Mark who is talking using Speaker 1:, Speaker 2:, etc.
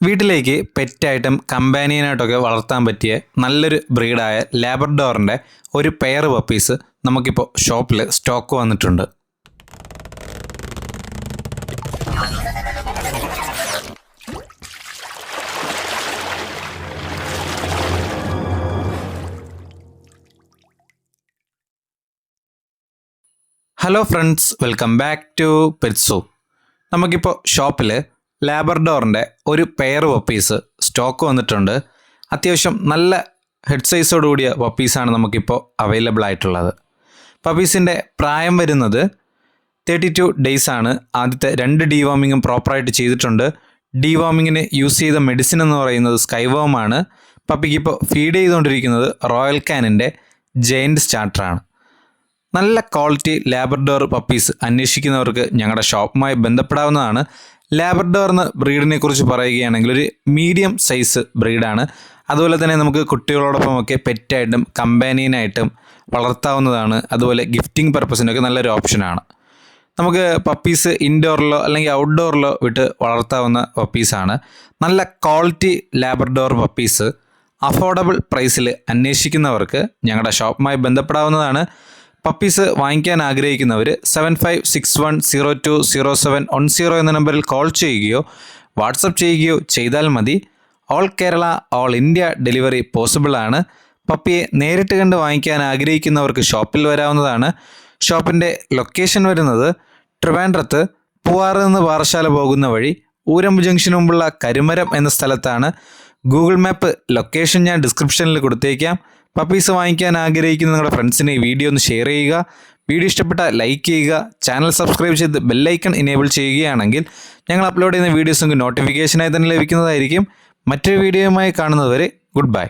Speaker 1: വീട്ടിലേക്ക് പെറ്റായിട്ടും കമ്പാനിയനായിട്ടൊക്കെ വളർത്താൻ പറ്റിയ നല്ലൊരു ബ്രീഡായ ലാബർഡോറിന്റെ ഒരു പെയർ പപ്പീസ് നമുക്കിപ്പോൾ ഷോപ്പിൽ സ്റ്റോക്ക് വന്നിട്ടുണ്ട്. Hello friends welcome back to pets നമുക്കിപ്പോൾ ഷോപ്പിൽ ലാബർഡോറിന്റെ ഒരു പെയർ പപ്പീസ് സ്റ്റോക്ക് വന്നിട്ടുണ്ട്. അത്യാവശ്യം നല്ല ഹെഡ് സൈസോട് കൂടിയ പപ്പീസാണ് നമുക്കിപ്പോൾ അവൈലബിൾ ആയിട്ടുള്ളത്. പപ്പീസിന്റെ പ്രായം വരുന്നത് തേർട്ടി ടു ഡേയ്സ് ആണ്. ആദ്യത്തെ രണ്ട് ഡീവാമിങ്ങും പ്രോപ്പറായിട്ട് ചെയ്തിട്ടുണ്ട്. ഡീവാമിങ്ങിന് യൂസ് ചെയ്ത മെഡിസിൻ എന്ന് പറയുന്നത് സ്കൈവോം ആണ്. പപ്പിക്ക് ഇപ്പോൾ ഫീഡ് ചെയ്തുകൊണ്ടിരിക്കുന്നത് റോയൽ കാനിന്റെ ജെയിന്റ് സ്റ്റാർട്ടറാണ് നല്ല ക്വാളിറ്റി ലാബർഡോർ പപ്പീസ് അന്വേഷിക്കുന്നവർക്ക് ഞങ്ങളുടെ ഷോപ്പുമായി ബന്ധപ്പെടാവുന്നതാണ്. ലാബർഡോർ എന്ന ബ്രീഡിനെ കുറിച്ച് പറയുകയാണെങ്കിൽ ഒരു മീഡിയം സൈസ് ബ്രീഡാണ്. അതുപോലെ തന്നെ നമുക്ക് കുട്ടികളോടൊപ്പമൊക്കെ പെറ്റായിട്ടും കമ്പാനിയനായിട്ടും വളർത്താവുന്നതാണ്. അതുപോലെ ഗിഫ്റ്റിംഗ് പർപ്പസിനൊക്കെ നല്ലൊരു ഓപ്ഷനാണ്. നമുക്ക് പപ്പീസ് ഇൻഡോറിലോ അല്ലെങ്കിൽ ഔട്ട്ഡോറിലോ വിട്ട് വളർത്താവുന്ന പപ്പീസാണ് നല്ല ക്വാളിറ്റി ലാബർഡോർ പപ്പീസ് അഫോർഡബിൾ പ്രൈസിൽ അന്വേഷിക്കുന്നവർക്ക് ഞങ്ങളുടെ ഷോപ്പുമായി ബന്ധപ്പെടാവുന്നതാണ്. പപ്പീസ് വാങ്ങിക്കാൻ ആഗ്രഹിക്കുന്നവർ seven five six one zero two zero seven one zero എന്ന നമ്പറിൽ കോൾ ചെയ്യുകയോ വാട്സപ്പ് ചെയ്യുകയോ ചെയ്താൽ മതി. All Kerala all India delivery possible ആണ്. പപ്പിയെ നേരിട്ട് കണ്ട് വാങ്ങിക്കാൻ ആഗ്രഹിക്കുന്നവർക്ക് ഷോപ്പിൽ വരാവുന്നതാണ്. ഷോപ്പിന്റെ ലൊക്കേഷൻ വരുന്നത് ട്രിവാൻഡ്രത്ത് പൂവാറ് നിന്ന് പാറശാല പോകുന്ന വഴി ഊരമ്പ് ജംഗ്ഷന് മുമ്പുള്ള കരിമരം എന്ന സ്ഥലത്താണ്. ഗൂഗിൾ മാപ്പ് ലൊക്കേഷൻ ഞാൻ ഡിസ്ക്രിപ്ഷനിൽ കൊടുത്തേക്കാം. പപ്പീസ് വാങ്ങിക്കാൻ ആഗ്രഹിക്കുന്ന നിങ്ങളുടെ ഫ്രണ്ട്സിനെ ഈ വീഡിയോ ഒന്ന് ഷെയർ ചെയ്യുക. വീഡിയോ ഇഷ്ടപ്പെട്ട ലൈക്ക് ചെയ്യുക. ചാനൽ സബ്സ്ക്രൈബ് ചെയ്ത് ബെല്ലൈക്കൺ ഇനേബിൾ ചെയ്യുകയാണെങ്കിൽ ഞങ്ങൾ അപ്ലോഡ് ചെയ്യുന്ന വീഡിയോസ് നിങ്ങൾക്ക് നോട്ടിഫിക്കേഷനായി തന്നെ ലഭിക്കുന്നതായിരിക്കും. മറ്റൊരു വീഡിയോയുമായി കാണുന്നതുവരെ ഗുഡ് ബൈ